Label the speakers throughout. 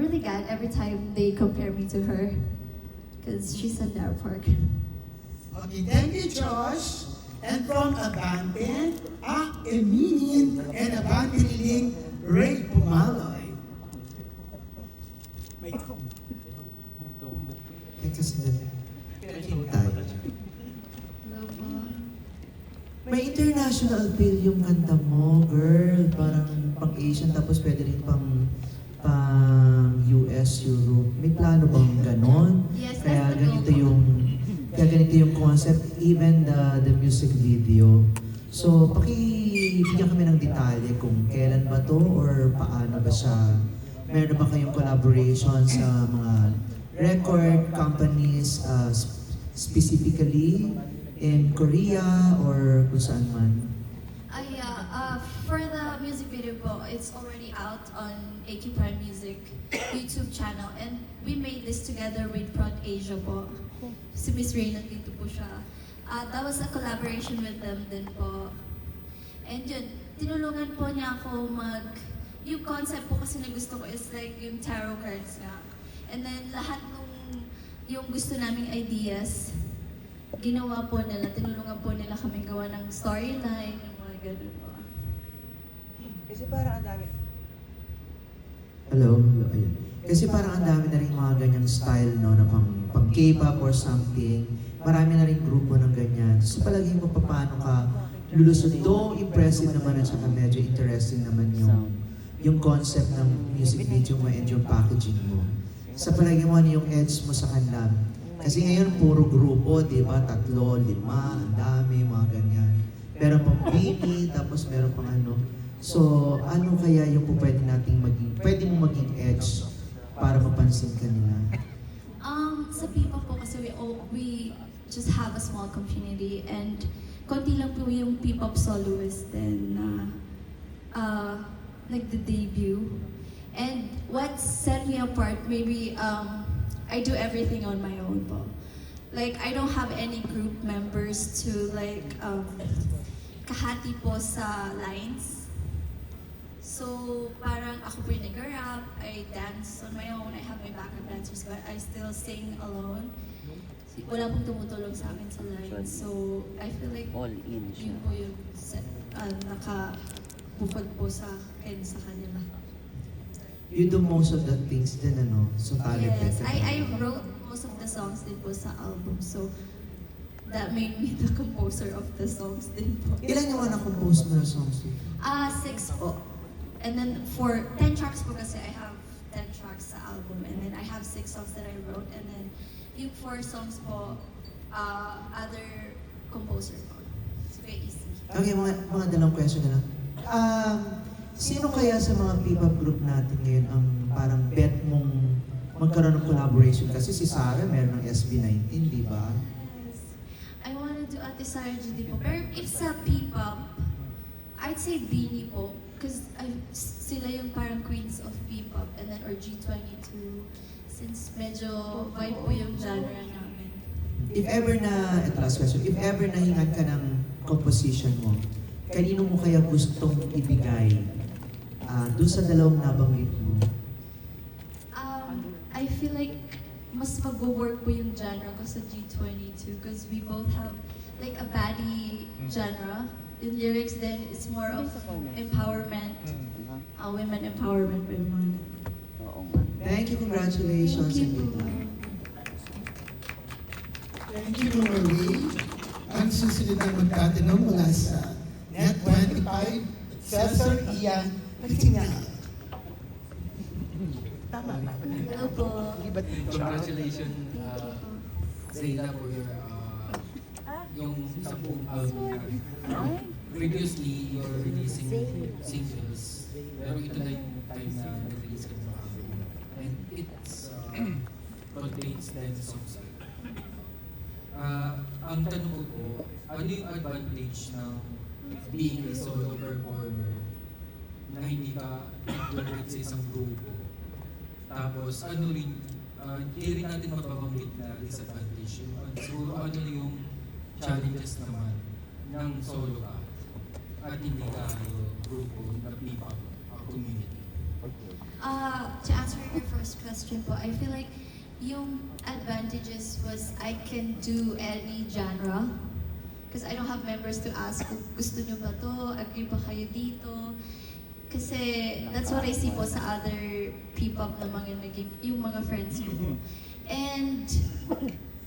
Speaker 1: really glad every time they compare me to her. Because she's a Dara Park.
Speaker 2: Okay, thank you, Josh. And from Abandon, ah, Eminin and Abandoning, Ray Pumaloy.
Speaker 3: May
Speaker 1: po.
Speaker 4: May international appeal yung kanta mo, girl. Parang pang Asian tapos pwede rin pang pang. May plano bang ganon?
Speaker 1: Yes,
Speaker 4: Kaya ganito yung kaya ganito yung concept, even the the music video. So, pakibigyan kami ng detalye kung kailan ba to or paano ba siya. Meron ba kayong collaboration sa mga record companies uh, sp- specifically in Korea or kung saan man?
Speaker 1: Ay, uh, uh, for the music video po, it's already out on AQ Prime Music YouTube channel. And we made this together with Prod Asia po. Si Miss Ray nandito po siya. Uh, that was a collaboration with them din po. And yun, tinulungan po niya ako mag... Yung concept po kasi na gusto ko is like yung tarot cards nga. And then lahat nung yung gusto naming ideas, ginawa po nila, tinulungan po nila kaming gawa ng storyline, yung mga ganun po.
Speaker 3: Kasi parang ang dami.
Speaker 4: Hello? Hello, ayun. Kasi parang ang dami na rin mga ganyang style, no, na pang, pang K-pop or something. Marami na rin grupo ng ganyan. So palagi mo pa paano ka lulusot. Though impressive naman at saka medyo interesting naman yung yung concept ng music video mo and yung packaging mo. Sa palagi mo ano yung edge mo sa kanila. Kasi ngayon puro grupo, di ba? Tatlo, lima, ang dami, mga ganyan. Meron pang baby, tapos meron pang ano. So, ano kaya yung po pwede nating maging, pwede mo maging edge para mapansin ka nila?
Speaker 1: Um, sa P-pop po kasi we, all, we just have a small community and konti lang po yung P-pop soloist din na uh, nagde-debut. And what set me apart, maybe um, I do everything on my own po. Like, I don't have any group members to like um, kahati po sa lines. So, parang ako po yung nag-rap, I dance on my own, I have my backup dancers, but I still sing alone. Wala pong tumutulong sa akin sa lines. So, I feel like
Speaker 5: All in siya.
Speaker 1: yun po yung set, uh, nakabukod po sa akin sa kanila.
Speaker 4: You do most of the things din, ano? So, talented
Speaker 1: Yes, I, I
Speaker 4: talaga.
Speaker 1: wrote most of the songs din po sa album. So, that made me the composer of the songs din po.
Speaker 4: Ilan yung mga na-compose mo na songs?
Speaker 1: Ah, six po. And then for 10 tracks po kasi I have 10 tracks sa album. And then I have six songs that I wrote. And then yung four songs po, uh, other composer po. It's very easy.
Speaker 4: Okay, mga, mga dalawang question na lang. Um, sino kaya sa mga P-pop group natin ngayon ang parang bet mong magkaroon ng collaboration? Kasi si Sarah meron ng SB19, di ba?
Speaker 1: Yes. I wanna do Ate Sarah Judy po. Pero if sa P-pop, I'd say Beanie po. Because sila yung parang queens of P-pop. And then, or G22. Since medyo vibe po yung genre namin.
Speaker 4: If ever na, ito last question, if ever nahingan ka ng composition mo, kanino mo kaya gustong ibigay ah doon sa dalawang nabanggit mo?
Speaker 1: Um, I feel like mas mag-work po yung genre ko sa G22 because we both have like a baddie genre. In lyrics then, it's more of empowerment, uh, women empowerment.
Speaker 5: Oo nga.
Speaker 4: Thank you, congratulations.
Speaker 1: Thank you
Speaker 4: luck.
Speaker 2: Thank you, Marie. Ang susunod na magtatanong mula sa Net25, Cesar Ian Pitingal. Tama ba?
Speaker 1: Hello po.
Speaker 6: Congratulations,
Speaker 1: Thank you
Speaker 6: uh. Zayla, for your, uh, yung sa buong album na. Previously, you're releasing singles, pero ito na yung time na nag-release ka ng album. And it's, uh, contains 10 songs. Uh, ang tanong ko ano yung advantage ng being a solo performer na hindi ka included sa isang grupo? Tapos ano rin, uh, hindi rin natin mababanggit na disadvantage. Siguro ano yung challenges naman ng solo ka at hindi ka grupo na P-pop uh, community.
Speaker 1: Uh, to answer your first question po, I feel like yung advantages was I can do any genre. Because I don't have members to ask kung gusto nyo ba to, agree ba kayo dito. Kasi that's what I see po sa other P-pop na mga naging, yung mga friends ko. And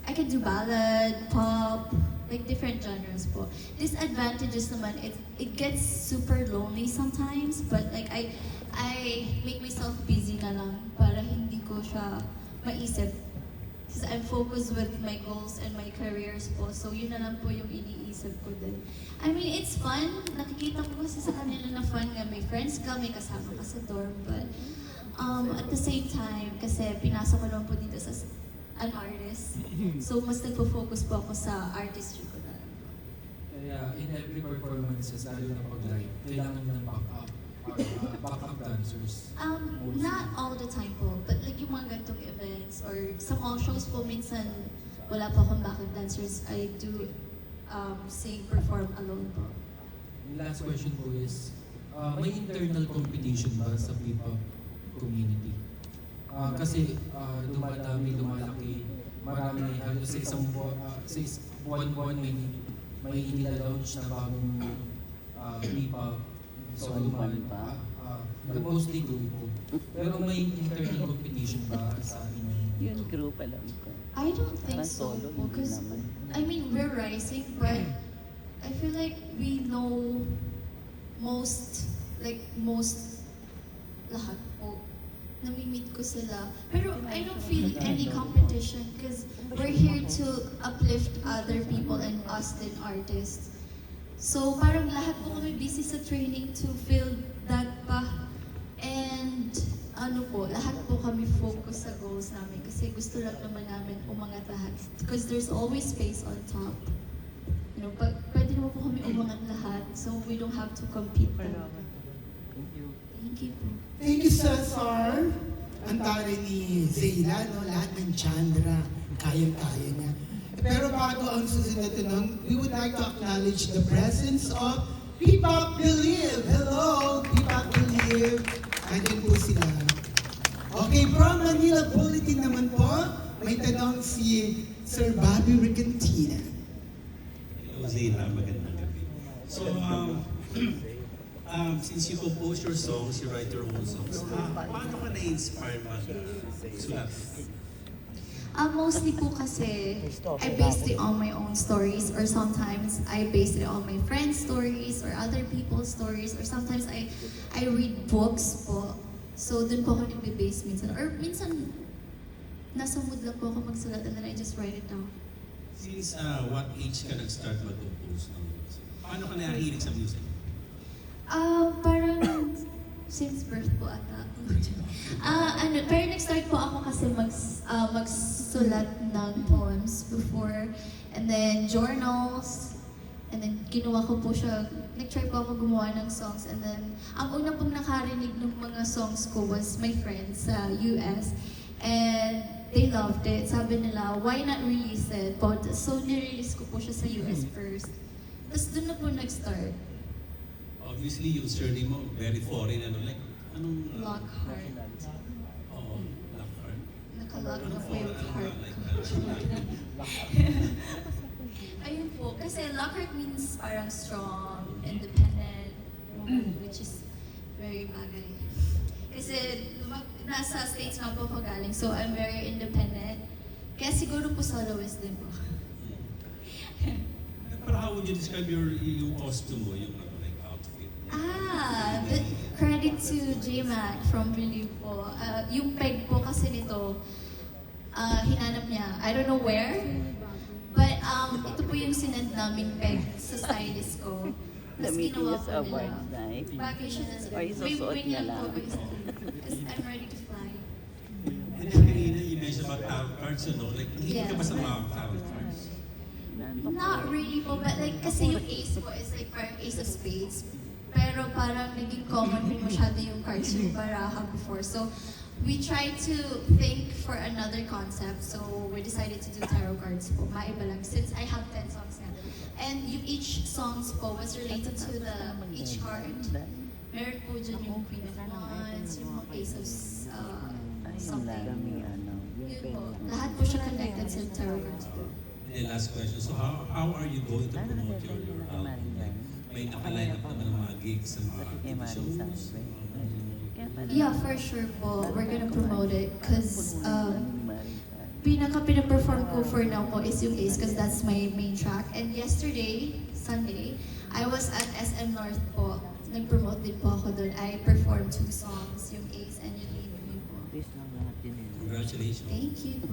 Speaker 1: I can do ballad, pop, like different genres po. Disadvantages naman, it, it gets super lonely sometimes, but like I, I make myself busy na lang para hindi ko siya maisip. Because I'm focused with my goals and my careers po. So yun na lang po yung iniisip ko din. I mean, it's fun. Nakikita ko kasi sa kanila na fun nga. May friends ka, may kasama ka sa dorm. But um, at the same time, kasi pinasok ko naman po dito sa an artist. So mas nagpo-focus po ako sa artistry ko na.
Speaker 6: Kaya in every performances, lalo na pag live, kailangan ng backup, or uh, backup dancers.
Speaker 1: Um, not all the time po, but like yung mga gantong events or sa mga shows po minsan wala po akong backup dancers. I do um, sing, perform alone po.
Speaker 6: Last question ko is, uh, may internal competition ba sa P-pop community? Uh, kasi uh, dumadami, lumalaki, marami, halos sa isang buwan, uh, sa is, buwan-buwan may, may inilaunch na bagong uh, P-pop, solo man, uh, uh, but mostly grupo. Pero may internal competition ba sa inyo?
Speaker 5: Yun, group alam ko.
Speaker 1: I don't think
Speaker 5: Parang
Speaker 1: so
Speaker 5: solo,
Speaker 1: because. I mean, we're rising, but I feel like we know most, like most lahat po. Nami-meet ko sila. Pero I don't feel any competition because we're here to uplift other people and us din artists. So parang lahat po kami busy sa training to build that pa. And ano po, lahat po kami focus sa goals namin kasi gusto lang naman namin umangat lahat. Because there's always space on top. You know, pag, pwede naman po kami umangat lahat so we don't have to compete.
Speaker 5: Thank you.
Speaker 1: Thank you po.
Speaker 2: Thank you, Cesar. Ang tari ni Zayla, no? lahat ng genre, kayang-kaya niya. Pero bago ang susunod na tanong, we would like to acknowledge the presence of P-Pop Believe. Hello, P-Pop Believe. Andyan po sila. Okay, from Manila Bulletin naman po, may tanong si Sir Bobby Ricantina.
Speaker 7: Hello, Zayla. Magandang gabi. So, um, um, since you compose your songs, you write your own songs, uh, paano ka na-inspire mag-sulat?
Speaker 1: Uh, mostly po kasi I based it on my own stories or sometimes I based it on my friends' stories or other people's stories or sometimes I I read books po. So dun po ako nagbe-base minsan. Or minsan nasa mood lang po ako magsulat and then I just write it down.
Speaker 7: Since uh, what age ka nag-start mag-compose ng music? Paano ka nahihilig sa music?
Speaker 1: Ah, parang since birth po ata. Ah, ano, pero nag-start po ako kasi mag, ah, magsulat ng poems before and then journals and then ginawa ko po siya nag-try po ako gumawa ng songs and then ang una pong nakarinig ng mga songs ko was my friends sa US and they loved it. Sabi nila, why not release it? But, so, nirelease ko po siya sa US first. Tapos doon na po nag-start.
Speaker 7: Obviously, yung surname mo, very foreign, ano, like, anong... uh,
Speaker 1: Lockhart.
Speaker 7: Oo, Lockhart.
Speaker 1: Nakalock na po yung heart
Speaker 7: uh,
Speaker 1: Ayun po, kasi Lockhart means parang strong, independent, woman, which is very bagay. Kasi nasa States nga po ako galing, so I'm very independent. Kaya siguro po soloist din po.
Speaker 7: Pero how would you describe your yung costume mo, yung?
Speaker 1: Ah, the credit to JMAC from Believe po. Ah, yung peg po kasi nito, ah, hinanap niya. I don't know where, but um, ito po yung sinend namin peg sa stylist ko. Tapos ginawa
Speaker 5: awards
Speaker 1: nila. Bagay siya na
Speaker 5: Or isusuot
Speaker 1: wing
Speaker 5: niya
Speaker 1: lang po. Because I'm ready to fly.
Speaker 7: And then kanina, you mentioned about tarot cards, ano? Like, hindi ka ba sa mga tarot cards?
Speaker 1: Not really po, but like, kasi yung ace po is like parang ace of spades. Pero parang naging common po masyado yung cards yung baraha before. So, we tried to think for another concept. So, we decided to do tarot cards po. Maiba lang. Since I have 10 songs na. And yung each songs po was related to the each card. Meron po dyan yung Queen of Wands, yung Ace of uh, something. Yun po. Lahat po siya connected sa tarot cards po.
Speaker 7: And last question, so how, how are you going to promote your, your album? Like, may nakaline up naman ng mga gigs sa mga
Speaker 5: Pati kay
Speaker 7: TV
Speaker 5: Maring
Speaker 7: shows.
Speaker 5: Sanse. Kaya pala-
Speaker 1: Yeah, for sure po. We're gonna promote it because um,
Speaker 5: Ni Maring Sanse.
Speaker 1: pinaka pinaperform ko for now po is yung Ace because that's my main track. And yesterday, Sunday, I was at SM North po. Nag-promote din po ako doon. I performed two songs, yung Ace and yung Leave Me po.
Speaker 5: Please lang lahat yun eh.
Speaker 7: Congratulations.
Speaker 1: Thank you po.